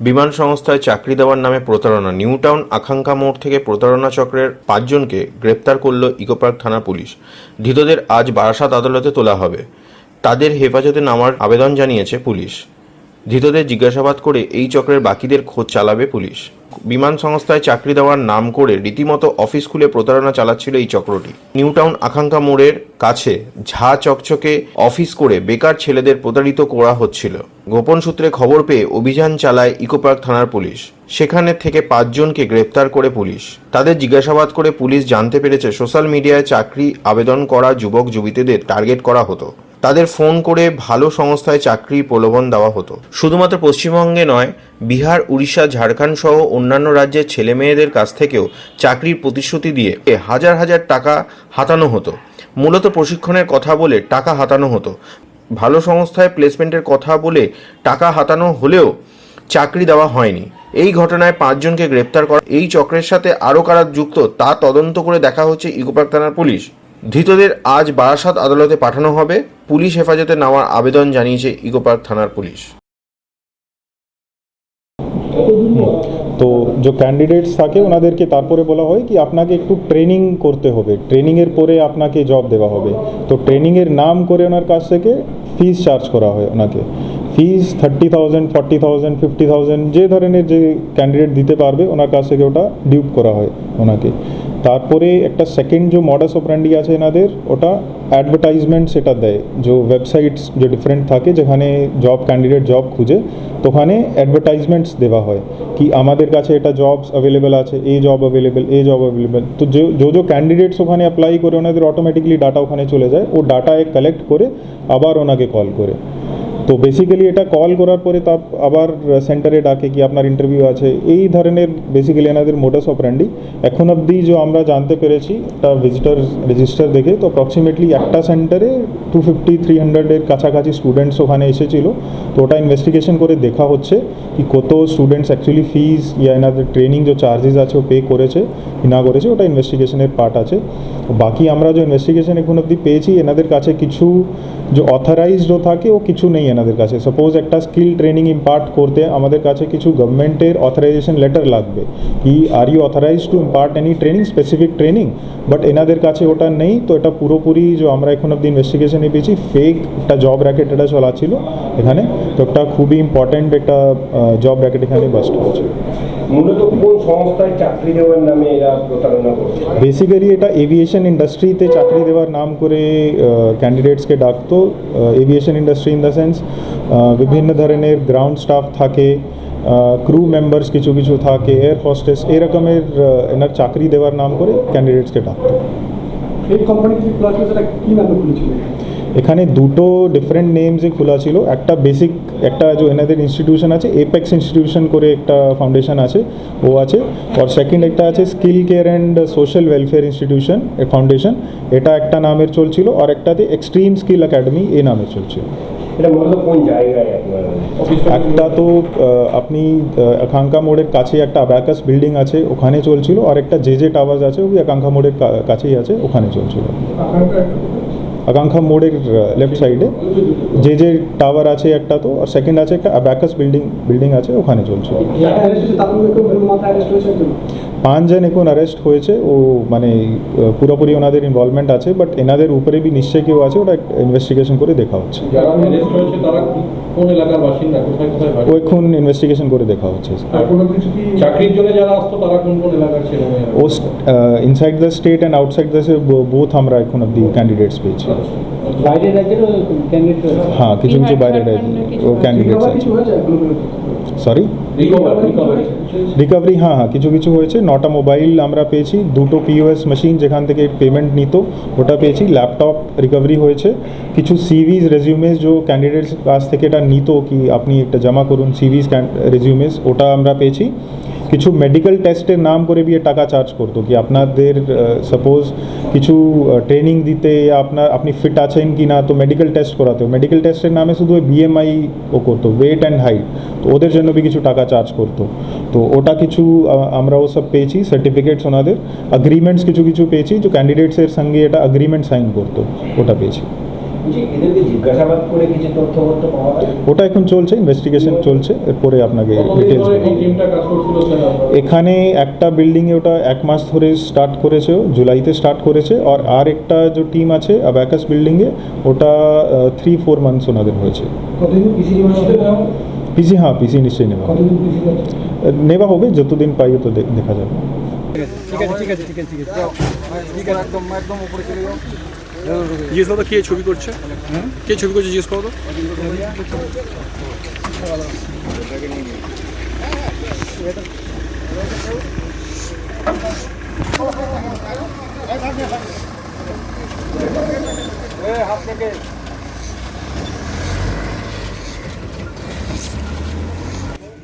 বিমান সংস্থায় চাকরি দেওয়ার নামে প্রতারণা। নিউ টাউন আকাঙ্ক্ষা মোড় থেকে প্রতারণা চক্রের পাঁচজনকে গ্রেপ্তার করল ইকোপার্ক থানা পুলিশ। ধৃতদের আজ বারাসাত আদালতে তোলা হবে। তাদের হেফাজতে নামার আবেদন জানিয়েছে পুলিশ। ধৃতদের জিজ্ঞাসাবাদ করে এই চক্রের বাকিদের খোঁজ চালাবে পুলিশ। বিমান সংস্থায় চাকরি দেওয়ার নাম করে রীতিমতো অফিস খুলে প্রতারণা চালাচ্ছিল এই চক্রটি। নিউটাউন আকাঙ্ক্ষা মোড়ের কাছে ঝা চকচকে অফিস করে বেকার ছেলেদের প্রতারিত করা হচ্ছিল। গোপন সূত্রে খবর পেয়ে অভিযান চালায় ইকোপার্ক থানার পুলিশ। সেখানে থেকে পাঁচজনকে গ্রেপ্তার করে পুলিশ। তাদের জিজ্ঞাসাবাদ করে পুলিশ জানতে পেরেছে, সোশ্যাল মিডিয়ায় চাকরি, আবেদন করা যুবক যুবতীদের টার্গেট করা হতো। তাদের ফোন করে ভালো সংস্থায় চাকরি প্রলোভন দেওয়া হতো। শুধুমাত্র পশ্চিমবঙ্গে নয়, বিহার, উড়িষ্যা, ঝাড়খণ্ড সহ অন্যান্য রাজ্যের ছেলে মেয়েদের কাছ থেকেও চাকরির প্রতিশ্রুতি দিয়ে হাজার হাজার টাকা হাতানো হতো। মূলত প্রশিক্ষণের কথা বলে টাকা হাতানো হতো। ভালো সংস্থায় প্লেসমেন্টের কথা বলে টাকা হাতানো হলেও চাকরি দেওয়া হয়নি। এই ঘটনায় পাঁচজনকে গ্রেপ্তার করা এই চক্রের সাথে আরও কারা যুক্ত তা তদন্ত করে দেখা হচ্ছে ইকোপার্ক থানার পুলিশ। ধৃতদের আজ বারাসাত আদালতে পাঠানো হবে। পুলিশ হেফাজতে নেওয়ার আবেদন জানিয়েছে ইকোপার্ক থানার পুলিশ। তো যে ক্যান্ডিডেটস থাকে, ওনাদেরকে তারপরে বলা হয় কি, আপনাকে একটু ট্রেনিং করতে হবে। ট্রেনিংয়ের পরে আপনাকে জব দেওয়া হবে। তো ট্রেনিংয়ের নাম করে ওনার কাছ থেকে ফিস চার্জ করা হয় ওনাকে। Fees thirty thousand forty thousand fifty thousand যে ধরনের যে ক্যান্ডিডেট দিতে পারবে, ওনার কাছ থেকে ওটা ডিউট করা হয় ওনাকে। তারপরে একটা সেকেন্ড যে মডাস অপারেন্ডি আছে এনাদের, ওটা অ্যাডভার্টাইজমেন্ট সেটা দেয়। যে ওয়েবসাইটস যে ডিফারেন্ট থাকে, যেখানে জব ক্যান্ডিডেট জব খুঁজে তো ওখানে অ্যাডভার্টাইজমেন্টস দেওয়া হয় কি আমাদের কাছে এটা জবস অ্যাভেলেবেল আছে, এই জব অ্যাভেলেবেল এই জব অ্যাভেলেবেল তো যে যে ক্যান্ডিডেটস ওখানে অ্যাপ্লাই করে, ওনাদের অটোমেটিকলি ডাটা ওখানে চলে যায়। ও ডাটা কালেক্ট করে আবার ওনাকে কল করে। তো বেসিক্যালি এটা কল করার পরে তার আবার সেন্টারে ডাকে কি আপনার ইন্টারভিউ আছে। এই ধরনের বেসিক্যালি এনাদের মোটাস অপারেন্ডি এখন অবধি যে আমরা জানতে পেরেছি, একটা ভিজিটার রেজিস্টার দেখে, তো অ্যাপ্রক্সিমেটলি একটা সেন্টারে টু ফিফটি থ্রি হান্ড্রেডের কাছাকাছি স্টুডেন্টস ওখানে এসেছিল। তো ওটা ইনভেস্টিগেশন করে দেখা হচ্ছে কি কত স্টুডেন্টস অ্যাকচুয়ালি ফিজ ইয়া এনাদের ট্রেনিং যে চার্জেস আছে, ও পে করেছে কি না করেছে, ওটা ইনভেস্টিগেশনের পার্ট আছে। বাকি আমরা যে ইনভেস্টিগেশন এখন অবধি পেয়েছি, এনাদের কাছে কিছু যে অথরাইজড থাকে, ও কিছু নেই এনাদের কাছে। সাপোজ একটা স্কিল ট্রেনিং ইম্পার্ট করতে আমাদের কাছে কিছু গভর্নমেন্টের অথরাইজেশন লেটার লাগবে। কি are you authorise to impart any training specific training but এনাদের কাছে ওটা নেই, তো এটা পুরোপুরি যে আমরা এখন অব্দি ইনভেস্টিগেশনে পেয়েছি ফেক একটা জব র্যাকেট এটা চলা এখানে। তো একটা খুবই ইম্পর্ট্যান্ট একটা জব র্যাকেট এখানে বাস্ট হয়েছে মূলত কোন সংস্থায় চাকরি দেওয়ার নামে এরা প্রতারণা করছে? বেসিক্যালি এটা এভিয়েশন ইন্ডাস্ট্রিতে চাকরি দেওয়ার নাম করে ক্যান্ডিডেটসকে ডাকতো। Aviation industry in the sense বিভিন্ন ধরনের গ্রাউন্ড স্টাফ থাকে ক্রু মেম্বার্স কিছু কিছু থাকে এয়ার হোস্টেস এরকমের এনার চাকরি দেওয়ার নাম করে ক্যান্ডিডেটসকে ডাকতো। এই কোম্পানি যে খোলা ছিল সেটা কী নামে খুলেছিল? এখানে দুটো ডিফারেন্ট নেমসে খোলা ছিল। একটা বেসিক একটা যে এনাদের ইনস্টিটিউশন আছে এপেক্স ইনস্টিটিউশন করে একটা ফাউন্ডেশন আছে ও আছে। আর সেকেন্ড একটা আছে skill care and social welfare institution foundation এটা একটা নামের চলছিল আর একটাতে এক্সট্রিম স্কিল একাডেমি এই নামে চলছিল। এটা মূলত কোন জায়গায় আপনার? একটা তো আপনি আকাঙ্ক্ষা মোড়ের কাছে একটা অ্যাবাকাস বিল্ডিং আছে ওখানে চলছিল আর একটা জে জে টাওয়ার্স আছে ওই আকাঙ্ক্ষা মোড়ের কাছেই আছে ওখানে চলছিল। আকাঙ্ক্ষা মোড়ের লেফট সাইডে যে যে টাওয়ার আছে একটা তো, আর সেকেন্ড আছে একটা অ্যাবাকাস বিল্ডিং বিল্ডিং আছে, ওখানে চলছিল পাঁচজন এখন অ্যারেস্ট হয়েছে। ও মানে পুরোপুরি ওনাদের ইনভলভমেন্ট আছে বাট এনাদের উপরে বি নিশ্চয়ই কেউ আছে ওটা ইনভেস্টিগেশন করে দেখা হচ্ছে। ও এখন ইনভেস্টিগেশন করে দেখা হচ্ছে? ও inside the state and outside the both আমরা এখন অব্দি ক্যান্ডিডেটস পেয়েছি। ক্যান্ডিডেট হ্যাঁ কিছু কিছু বাইরের ও ক্যান্ডিডেটস আছে? সরি রিকভারি হ্যাঁ হ্যাঁ কিছু কিছু হয়েছে। নটা মোবাইল আমরা পেয়েছি, দুটো পিওএস মেশিন যেখান থেকে পেমেন্ট নিত, ওটা পেয়েছি ল্যাপটপ রিকভারি হয়েছে। কিছু সিভিজ রেজিউমেস যে ক্যান্ডিডেটস কাছ থেকে এটা নিত, কি আপনি একটা জমা করুন সিভিজ রেজিউমেস ওটা আমরা পেয়েছি। কিছু মেডিকেল টেস্টের নাম করে দিয়ে টাকা চার্জ করতো কি আপনাদের সাপোজ কিছু ট্রেনিং দিতে আপনার, আপনি ফিট আছেন কি না তো মেডিকেল টেস্ট করাতে মেডিকেল টেস্টের নামে শুধু বিএমআই ও করতো ওয়েট অ্যান্ড হাইট তো ওদের জন্য বি কিছু টাকা চার্জ করতো। তো ওটা কিছু আমরা ও সব পেয়েছি সার্টিফিকেটস ওনাদের। অ্যাগ্রিমেন্টস কিছু কিছু পেয়েছি যে ক্যান্ডিডেটসের সঙ্গে এটা অ্যাগ্রিমেন্ট সাইন করতো, ওটা পেয়েছি। বলছি এদেরকে জিজ্ঞাসাবাদ করে কিছু তথ্য তথ্য পাওয়া যায়? ওটা এখন চলছে ইনভেস্টিগেশন চলছে এরপরে আপনাকে ডিটেলস? এখানে একটা বিল্ডিংয়ে ওটা এক মাস ধরে স্টার্ট করেছে ও, জুলাইতে স্টার্ট করেছে আর আর একটা যে টিম আছে অ্যাবাকাস বিল্ডিংয়ে ওটা থ্রি ফোর মান্থস ওনাদের হয়েছে। পিসি হ্যাঁ পিসি নিশ্চয়ই নেওয়া পিসি নেওয়া হবে? যতদিন পাই তো দেখা যাবে। ঠিক আছে ঠিক আছে ঠিক আছে ঠিক আছে। ঠিক আছে একদম একদম উপরে চলে যাও। জিজ্ঞেস করো কে ছবি করছে? কে ছবি করছে জিজ্ঞেস করো তো। হাত থেকে।